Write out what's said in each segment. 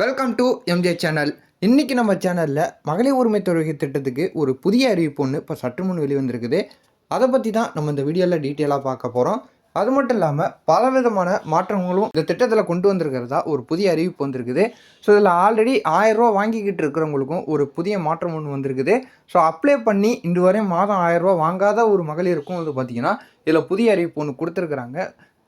Welcome to MJ channel இன்றைக்கி நம்ம சேனலில் மகளிர் உரிமை தொகை திட்டத்துக்கு ஒரு புதிய அறிவிப்பு ஒன்று இப்போ சற்று முன் வெளிவந்திருக்குது. அதை பற்றி தான் நம்ம இந்த வீடியோவில் டீட்டெயிலாக பார்க்க போகிறோம் அது மட்டும் இல்லாமல் பலவிதமான மாற்றங்களும் இந்த திட்டத்தில் கொண்டு வந்திருக்கிறதா ஒரு புதிய அறிவிப்பு வந்திருக்குது. ஸோ இதில் ஆல்ரெடி ஆயிரரூவா வாங்கிக்கிட்டு இருக்கிறவங்களுக்கும் ஒரு புதிய மாற்றம் ஒன்று வந்திருக்குது. ஸோ அப்ளை பண்ணி இன்று வரையும் மாதம் ஆயிரரூவா வாங்காத ஒரு மகளிருக்கும் வந்து பார்த்திங்கன்னா இதில் புதிய அறிவிப்பு ஒன்று கொடுத்துருக்குறாங்க.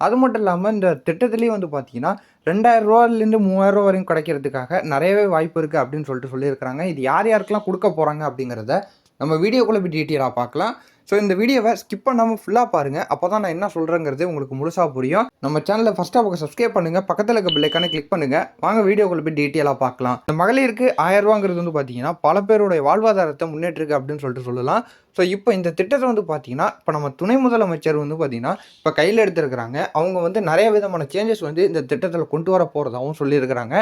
அது மட்டும் இல்லாமல் இந்த திட்டத்துலேயும் வந்து பார்த்தீங்கன்னா ரெண்டாயிரம் ரூபாலேருந்து மூவாயிரம் ரூபா வரையும் கிடைக்கிறதுக்காக நிறையவே வாய்ப்பு இருக்குது அப்படின்னு சொல்லிட்டு சொல்லியிருக்கிறாங்க. இது யார் யாருக்கெல்லாம் கொடுக்க போகிறாங்க அப்படிங்கிறத நம்ம வீடியோக்குள்ளே போய் டீட்டெயிலாக பார்க்கலாம். ஸோ இந்த வீடியோவை ஸ்கிப் பண்ணாமல் ஃபுல்லாக பாருங்கள் அப்போ தான் நான் என்ன சொல்கிறேங்கிறது உங்களுக்கு முழுசாக புரியும். நம்ம சேனலில் ஃபஸ்ட்டாக பக்கம் சப்ஸ்கிரைப் பண்ணுங்கள் பக்கத்தில் இருக்க பிள்ளைக்கான கிளிக் பண்ணுங்கள் வாங்க வீடியோக்குள்ளே போய் டீட்டெயிலாக பார்க்கலாம். இந்த மகளிருக்கு ஆயிரரூவாங்கிறது வந்து பார்த்தீங்கன்னா பல பேருடைய வாழ்வாதாரத்தை முன்னேற்றிருக்கு அப்படின்னு சொல்லிட்டு சொல்லலாம். ஸோ இப்போ இந்த திட்டத்தை வந்து பார்த்தீங்கன்னா இப்போ நம்ம துணை முதலமைச்சர் வந்து பார்த்தீங்கன்னா இப்போ கையில் எடுத்திருக்கிறாங்க. அவங்க வந்து நிறைய விதமான சேஞ்சஸ் வந்து இந்த திட்டத்தில் கொண்டு வர போகிறதாகவும் சொல்லியிருக்கிறாங்க.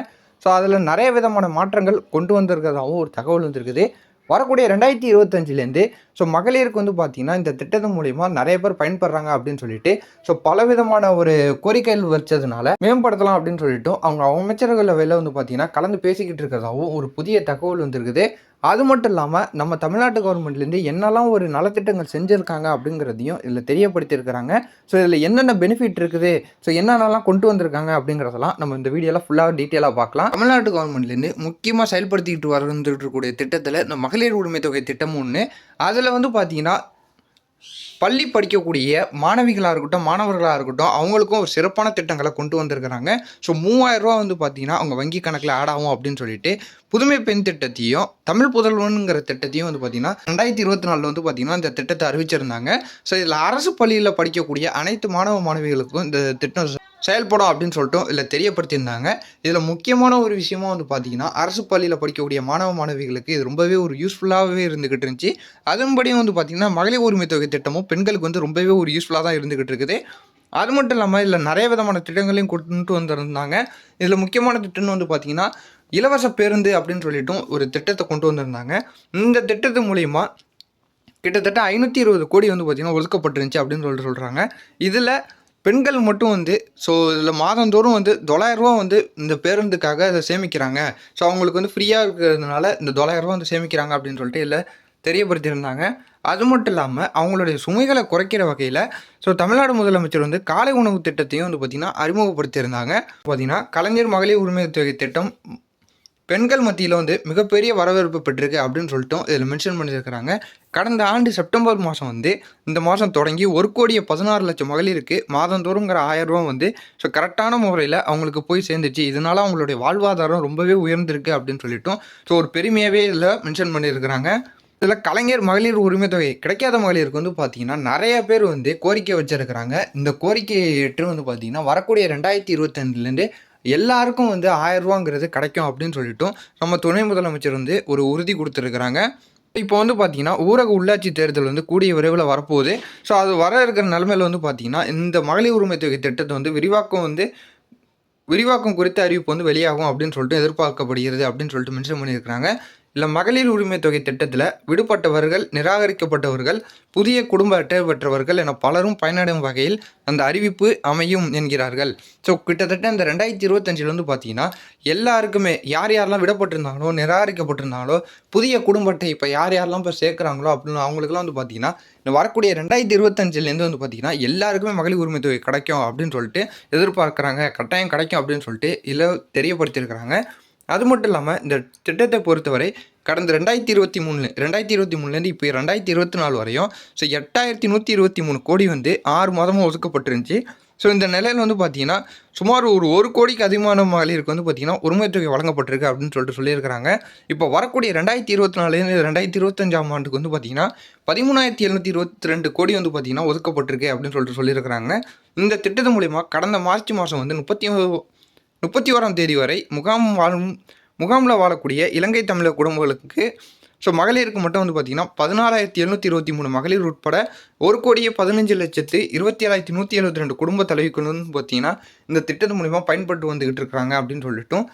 ஸோ அதில் நிறைய விதமான மாற்றங்கள் கொண்டு வந்திருக்கிறதாகவும் ஒரு தகவல் வந்திருக்குது. வரக்கூடிய ரெண்டாயிரத்தி இருபத்தஞ்சிலேருந்து ஸோ மகளிருக்கு வந்து பார்த்திங்கன்னா இந்த திட்டத்தின் மூலிமா நிறைய பேர் பயன்படுறாங்க அப்படின்னு சொல்லிட்டு ஸோ பலவிதமான ஒரு கோரிக்கைகள் வச்சதுனால மேம்படுத்தலாம் அப்படின்னு சொல்லிட்டு அவங்க அமைச்சர்கள் வெளில வந்து பார்த்திங்கன்னா கலந்து பேசிக்கிட்டு இருக்கிறதாவும் ஒரு புதிய தகவல் வந்திருக்குது. அது மட்டும் இல்லாமல் நம்ம தமிழ்நாட்டு கவர்மெண்ட்லேருந்து என்னெல்லாம் ஒரு நலத்திட்டங்கள் செஞ்சுருக்காங்க அப்படிங்கிறதையும் இதில் தெரியப்படுத்தியிருக்கிறாங்க. ஸோ இதில் என்னென்ன பெனிஃபிட் இருக்குது? ஸோ என்னென்னலாம் கொண்டு வந்திருக்காங்க அப்படிங்கிறதெல்லாம் நம்ம இந்த வீடியோவில் ஃபுல்லாக டீட்டெயிலாக பார்க்கலாம். தமிழ்நாட்டு கவர்மெண்ட்லேருந்து முக்கியமாக செயல்படுத்திக்கிட்டு வந்துட்டு இருக்கக்கூடிய திட்டத்தில் இந்த மகளிர் உரிமை தொகை திட்டம் ஒன்று அதில் வந்து பார்த்தீங்கன்னா பள்ளி படிக்கக்கூடிய மாணவிகளாக இருக்கட்டும் மாணவர்களாக இருக்கட்டும் அவங்களுக்கும் ஒரு சிறப்பான திட்டங்களை கொண்டு வந்திருக்கிறாங்க. ஸோ மூவாயிரம் ரூபா வந்து பார்த்தீங்கன்னா அவங்க வங்கி கணக்கில் ஆட் ஆகும் அப்படின்னு சொல்லிட்டு புதுமை பெண் திட்டத்தையும் தமிழ் புதல்வனுங்கிற திட்டத்தையும் வந்து பார்த்தீங்கன்னா ரெண்டாயிரத்தி இருபத்தி நாலில் வந்து பார்த்தீங்கன்னா இந்த திட்டத்தை அறிவிச்சிருந்தாங்க. ஸோ இதில் அரசு பள்ளியில் படிக்கக்கூடிய அனைத்து மாணவ மாணவிகளுக்கும் இந்த திட்டம் செயல்படும் அப்படின்னு சொல்லிட்டு இதில் தெரியப்படுத்தியிருந்தாங்க. இதில் முக்கியமான ஒரு விஷயமா வந்து பார்த்தீங்கன்னா அரசு பள்ளியில் படிக்கக்கூடிய மாணவ மாணவிகளுக்கு இது ரொம்பவே ஒரு யூஸ்ஃபுல்லாகவே இருந்துக்கிட்டு இருந்துச்சு. அதன்படியும் வந்து பார்த்திங்கன்னா மகளிர் உரிமை தொகை திட்டமும் பெண்களுக்கு வந்து ரொம்பவே ஒரு யூஸ்ஃபுல்லாக தான் இருந்துக்கிட்டு இருக்குது. அது மட்டும் இல்லாமல் இதில் நிறைய விதமான திட்டங்களையும் கொண்டு வந்திருந்தாங்க. இதில் முக்கியமான திட்டம்னு வந்து பார்த்திங்கன்னா இலவச பேருந்து அப்படின்னு சொல்லிட்டும் ஒரு திட்டத்தை கொண்டு வந்திருந்தாங்க. இந்த திட்டத்து மூலிமா கிட்டத்தட்ட ஐநூற்றி இருபது கோடி வந்து பார்த்திங்கன்னா ஒதுக்கப்பட்டிருந்துச்சு அப்படின்னு சொல்லிட்டு சொல்கிறாங்க இதில் பெண்கள் மட்டும் வந்து ஸோ இதில் மாதந்தோறும் வந்து தொள்ளாயிரரூவா வந்து இந்த பேருந்துக்காக இதை சேமிக்கிறாங்க. ஸோ அவங்களுக்கு வந்து ஃப்ரீயாக இருக்கிறதுனால இந்த தொள்ளாயிரரூவா வந்து சேமிக்கிறாங்க அப்படின்னு சொல்லிட்டு இதில் தெரியப்படுத்தியிருந்தாங்க. அது மட்டும் இல்லாமல் அவங்களுடைய சுமைகளை குறைக்கிற வகையில் ஸோ தமிழ்நாடு முதலமைச்சர் வந்து காலை உணவு திட்டத்தையும் வந்து பார்த்திங்கன்னா அறிமுகப்படுத்தியிருந்தாங்க. பார்த்திங்கன்னா கலைஞர் மகளிர் உரிமை தொகை திட்டம் பெண்கள் மத்தியில் வந்து மிகப்பெரிய வரவேற்பு பெற்றிருக்கு அப்படின்னு சொல்லிட்டும் இதில் மென்ஷன் பண்ணியிருக்கிறாங்க. கடந்த ஆண்டு செப்டம்பர் மாதம் வந்து இந்த மாதம் தொடங்கி ஒரு கோடியே பதினாறு லட்சம் மகளிருக்கு. மாதந்தோறுங்கிற ஆயிரம் ரூபா வந்து ஸோ கரெக்டான முறையில் அவங்களுக்கு போய் சேர்ந்துச்சு. இதனால் அவங்களுடைய வாழ்வாதாரம் ரொம்பவே உயர்ந்திருக்கு அப்படின்னு சொல்லிட்டோம் ஸோ ஒரு பெருமையாகவே இதில் மென்ஷன் பண்ணியிருக்கிறாங்க. இதில் கலைஞர் மகளிர் உரிமை தொகை கிடைக்காத மகளிருக்கு வந்து பார்த்தீங்கன்னா நிறைய பேர் வந்து கோரிக்கை வச்சுருக்கிறாங்க. இந்த கோரிக்கையை ஏற்று வந்து பார்த்தீங்கன்னா வரக்கூடிய ரெண்டாயிரத்தி இருபத்தஞ்சிலேருந்து எல்லாருக்கும் வந்து ஆயிரரூவாங்கிறது கிடைக்கும் அப்படின்னு சொல்லிட்டும் நம்ம துணை முதலமைச்சர் வந்து ஒரு உறுதி கொடுத்துருக்குறாங்க. இப்போ வந்து பார்த்தீங்கன்னா ஊரக உள்ளாட்சி தேர்தல் வந்து கூடிய விரைவில் வரப்போகுது. ஸோ அது வர இருக்கிற நிலமையில் வந்து பார்த்தீங்கன்னா இந்த மகளிர் உரிமை தொகை திட்டத்தை வந்து விரிவாக்கம் வந்து விரிவாக்கம் குறித்த அறிவிப்பு வந்து வெளியாகும் அப்படின்னு சொல்லிட்டு எதிர்பார்க்கப்படுகிறது அப்படின்னு சொல்லிட்டு மென்ஷன் பண்ணியிருக்கிறாங்க. இல்லை மகளிர் உரிமை தொகை திட்டத்தில் விடுபட்டவர்கள் நிராகரிக்கப்பட்டவர்கள் புதிய குடும்ப அட்டை பெற்றவர்கள் என பலரும் பயனடையும் வகையில் அந்த அறிவிப்பு அமையும் என்கிறார்கள். ஸோ கிட்டத்தட்ட இந்த ரெண்டாயிரத்தி இருபத்தஞ்சில் வந்து பார்த்தீங்கன்னா எல்லாருக்குமே யார் யாரெல்லாம் விடப்பட்டிருந்தாங்களோ நிராகரிக்கப்பட்டிருந்தாங்களோ புதிய குடும்ப அட்டை இப்போ யார் யாரெல்லாம் இப்போ சேர்க்குறாங்களோ அப்படின்னு அவங்களுக்குலாம் வந்து பார்த்தீங்கன்னா இந்த வரக்கூடிய ரெண்டாயிரத்தி இருபத்தஞ்சிலேருந்து வந்து பார்த்தீங்கன்னா எல்லாருக்குமே மகளிர் உரிமை தொகை கிடைக்கும் அப்படின்னு சொல்லிட்டு எதிர்பார்க்குறாங்க கட்டாயம் கிடைக்கும் அப்படின்னு சொல்லிட்டு இல்லை தெரியப்படுத்தியிருக்கிறாங்க. அது மட்டும் இல்லாமல் இந்த திட்டத்தை பொறுத்தவரை கடந்த ரெண்டாயிரத்தி இருபத்தி மூணு ரெண்டாயிரத்தி இருபத்தி மூணுலேருந்து இப்போ ரெண்டாயிரத்தி இருபத்தி நாலு வரையும் ஸோ எட்டாயிரத்தி நூற்றி இருபத்தி மூணு கோடி வந்து ஆறு மாதமும் ஒதுக்கப்பட்டிருந்துச்சு. ஸோ இந்த நிலையில் வந்து பார்த்தீங்கன்னா சுமார் ஒரு ஒரு கோடிக்கு அதிகமான மகளிருக்கு வந்து பார்த்திங்கன்னா உரிமை தொகை வழங்கப்பட்டிருக்கு அப்படின்னு சொல்லிட்டு சொல்லியிருக்கிறாங்க. இப்போ வரக்கூடிய ரெண்டாயிரத்தி இருபத்தி நாலுலேருந்து ரெண்டாயிரத்தி இருபத்தஞ்சாம் ஆண்டுக்கு வந்து பார்த்திங்கன்னா பதிமூணாயிரத்தி எழுநூற்றி இருபத்தி ரெண்டு கோடி வந்து பார்த்திங்கன்னா ஒதுக்கப்பட்டிருக்கு அப்படின்னு சொல்லிட்டு சொல்லியிருக்கிறாங்க. இந்த திட்டத்து மூலிமா கடந்த மார்ச் மாதம் வந்து முப்பத்தி முப்பத்தி ஓராம் தேதி வரை முகாம் வாழும் முகாமில் வாழக்கூடிய இலங்கை தமிழர் குடும்பங்களுக்கு ஸோ மகளிருக்கு மட்டும் வந்து பார்த்திங்கன்னா பதினாலாயிரத்தி எழுநூற்றி இருபத்தி மூணு மகளிர் உட்பட ஒரு கோடியே பதினஞ்சு லட்சத்து இருபத்தி ஏழாயிரத்தி நூற்றி எழுபத்தி ரெண்டு குடும்ப தலைவிக்கு வந்து பார்த்திங்கன்னா இந்த திட்டத்து மூலிமா பயன்பட்டு வந்துக்கிட்டு இருக்கிறாங்க அப்படின்னு சொல்லிட்டும்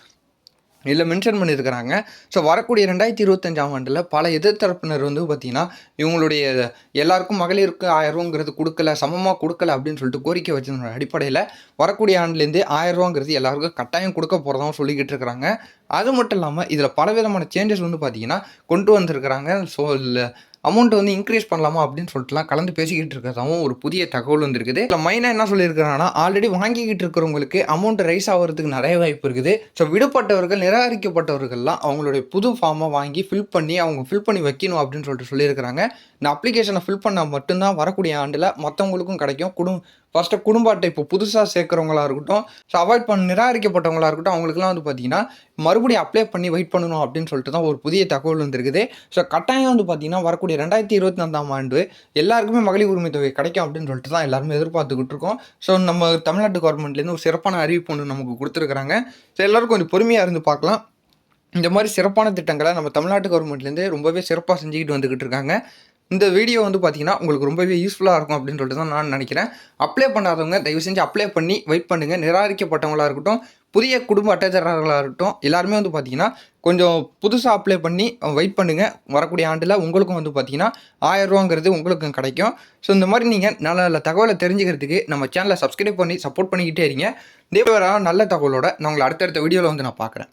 இதில் மென்ஷன் பண்ணியிருக்கிறாங்க. ஸோ வரக்கூடிய ரெண்டாயிரத்தி இருபத்தஞ்சாம் ஆண்டில் பல எதிர்த்தரப்பினர் வந்து பார்த்திங்கன்னா இவங்களுடைய எல்லாருக்கும் மகளிருக்கு ஆயிரரூவாங்கிறது கொடுக்கல சமமாக கொடுக்கல அப்படின்னு சொல்லிட்டு கோரிக்கை வச்சதோட அடிப்படையில் வரக்கூடிய ஆண்டுலேருந்து ஆயிரரூவாங்கிறது எல்லாருக்கும் கட்டாயம் கொடுக்க போகிறதாவும் சொல்லிக்கிட்டு இருக்கிறாங்க. அது மட்டும் இல்லாமல் இதில் பலவிதமான சேஞ்சஸ் வந்து பார்த்திங்கன்னா கொண்டு வந்திருக்கிறாங்க. ஸோ இதில் அமௌண்ட்டை வந்து இன்க்ரீஸ் பண்ணலாமா அப்படின்னு சொல்லிட்டுலாம் கலந்து பேசிக்கிட்டு இருக்கிறதாவும் ஒரு புதிய தகவல் வந்திருக்குது. இல்லை மைனாக என்ன சொல்லியிருக்கிறாங்கன்னா ஆல்ரெடி வாங்கிக்கிட்டு இருக்கிறவங்களுக்கு அமௌண்ட் ரைஸ் ஆகிறதுக்கு நிறைய வாய்ப்பு இருக்குது. ஸோ விடுபட்டவர்கள் நிராகரிக்கப்பட்டவர்கள்லாம் அவங்களுடைய புது ஃபார்மை வாங்கி ஃபில் பண்ணி அவங்க ஃபில் பண்ணி வைக்கணும் அப்படின்னு சொல்லிட்டு சொல்லியிருக்கிறாங்க. இந்த அப்ளிகேஷனை ஃபில் பண்ணால் மட்டும்தான் வரக்கூடிய ஆண்டில் மற்றவங்களுக்கும் கிடைக்கும். குடும் ஃபஸ்ட்டு குடும்ப அட்டை இப்போ புதுசாக சேர்க்குறவங்களா இருக்கட்டும் ஸோ அவாய்ட் பண்ண நிராகரிக்கப்பட்டவங்களா இருக்கட்டும் அவங்களுக்குலாம் வந்து பார்த்தீங்கன்னா மறுபடியும் அப்ளை பண்ணி வெயிட் பண்ணணும் அப்படின்னு சொல்லிட்டு தான் ஒரு புதிய தகவல் வந்திருக்குது. ஸோ கட்டாயம் வந்து பார்த்தீங்கன்னா வரக்கூடிய ரெண்டாயிரத்தி இருபத்தி நான்காம் ஆண்டு எல்லாருக்குமே மகளிர் உரிமை தொகை கிடைக்கும் அப்படின்னு சொல்லிட்டு தான் எல்லாருமே எதிர்பார்த்துக்கிட்டு இருக்கோம். ஸோ நம்ம தமிழ்நாட்டு கவர்மெண்ட்லேருந்து ஒரு சிறப்பான அறிவிப்பு ஒன்று நமக்கு கொடுத்துருக்குறாங்க. ஸோ எல்லோரும் கொஞ்சம் பொறுமையாக இருந்து பார்க்கலாம். இந்த மாதிரி சிறப்பான திட்டங்களை நம்ம தமிழ்நாட்டு கவர்மெண்ட்லேருந்து ரொம்பவே சிறப்பாக செஞ்சுக்கிட்டு வந்துக்கிட்டு இருக்காங்க. இந்த வீடியோ வந்து பார்த்தீங்கன்னா உங்களுக்கு ரொம்பவே யூஸ்ஃபுல்லாக இருக்கும் அப்படின்னு சொல்லிட்டு தான் நான் நினைக்கிறேன். அப்ளை பண்ணாதவங்க தயவு செஞ்சு அப்ளை பண்ணி வெயிட் பண்ணுங்கள் நிராகரிக்கப்பட்டவங்களாக இருக்கட்டும் புதிய குடும்ப அட்டைதாரர்களாக இருக்கட்டும் எல்லாருமே வந்து பார்த்தீங்கன்னா கொஞ்சம் புதுசாக அப்ளை பண்ணி வெயிட் பண்ணுங்கள் வரக்கூடிய ஆண்டில் உங்களுக்கும் வந்து பார்த்தீங்கன்னா ஆயிரரூவாங்கிறது உங்களுக்கும் கிடைக்கும். ஸோ இந்த மாதிரி நீங்கள் நல்ல நல்ல தகவலை தெரிஞ்சுக்கிறதுக்கு நம்ம சேனலை சப்ஸ்கிரைப் பண்ணி சப்போர்ட் பண்ணிக்கிட்டே இருங்க. தேவராக நல்ல தகவலோட நான் உங்களை அடுத்தடுத்த வீடியோவில் வந்து நான் பார்க்குறேன்